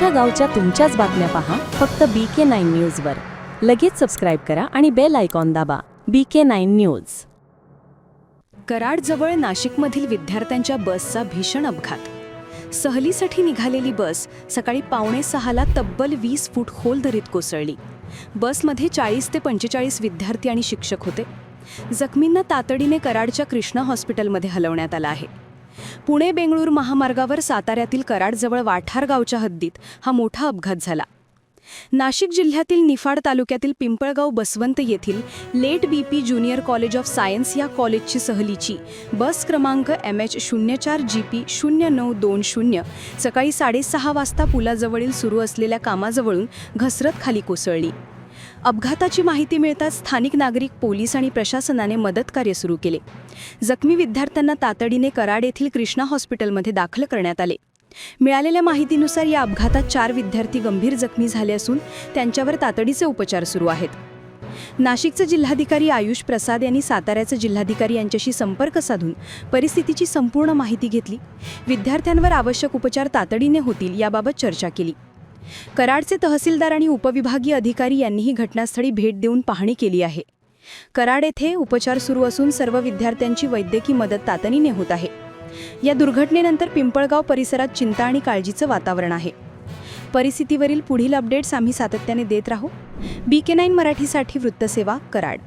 तुमच्या गावच्या तुमच्याच बातम्या पहा फक्त बी के नाईन न्यूजवर लगेच सबस्क्राईब करा आणि बेल आयकॉन दाबा. बी के नाईन न्यूज कराडजवळ नाशिकमधील विद्यार्थ्यांच्या बसचा भीषण अपघात. सहलीसाठी निघालेली बस सकाळी पावणे सहाला तब्बल वीस फूट खोल दरीत कोसळली. बसमध्ये चाळीस ते पंचेचाळीस विद्यार्थी आणि शिक्षक होते. जखमींना तातडीने कराडच्या कृष्णा हॉस्पिटलमध्ये हलवण्यात आलं आहे. पुणे बेंगळूर महामार्गावर साताऱ्यातील कराडजवळ वाठार गावच्या हद्दीत हा मोठा अपघात झाला. नाशिक जिल्ह्यातील निफाड तालुक्यातील पिंपळगाव बसवंत येथील late B P junior college of science या कॉलेजची सहलीची बस क्रमांक एम एच शून्य चार जी पी शून्य नऊ दोन शून्य सकाळी साडेसहा वाजता पुलाजवळील सुरू असलेल्या कामाजवळून घसरत खाली कोसळली. अपघाताची माहिती मिळताच स्थानिक नागरिक पोलीस आणि प्रशासनाने मदतकार्य सुरू केले. जखमी विद्यार्थ्यांना तातडीने कराड येथील कृष्णा हॉस्पिटलमध्ये दाखल करण्यात आले. मिळालेल्या माहितीनुसार या अपघातात चार विद्यार्थी गंभीर जखमी झाले असून त्यांच्यावर तातडीचे उपचार सुरू आहेत. नाशिकचे जिल्हाधिकारी आयुष प्रसाद यांनी साताऱ्याचे जिल्हाधिकारी यांच्याशी संपर्क साधून परिस्थितीची संपूर्ण माहिती घेतली. विद्यार्थ्यांवर आवश्यक उपचार तातडीने होतील याबाबत चर्चा केली. कराडचे तहसीलदार आणि उपविभागीय अधिकारी यांनीही घटनास्थळी भेट देऊन पाहणी केली आहे. कराड येथे उपचार सुरू असून सर्व विद्यार्थ्यांची वैद्यकीय मदत तातडीने होत आहे. या दुर्घटनेनंतर पिंपळगाव परिसरात चिंता आणि काळजीचं वातावरण आहे. परिस्थितीवरील पुढील अपडेट्स आम्ही सातत्याने देत राहू. बी के नाईन मराठीसाठी वृत्तसेवा कराड.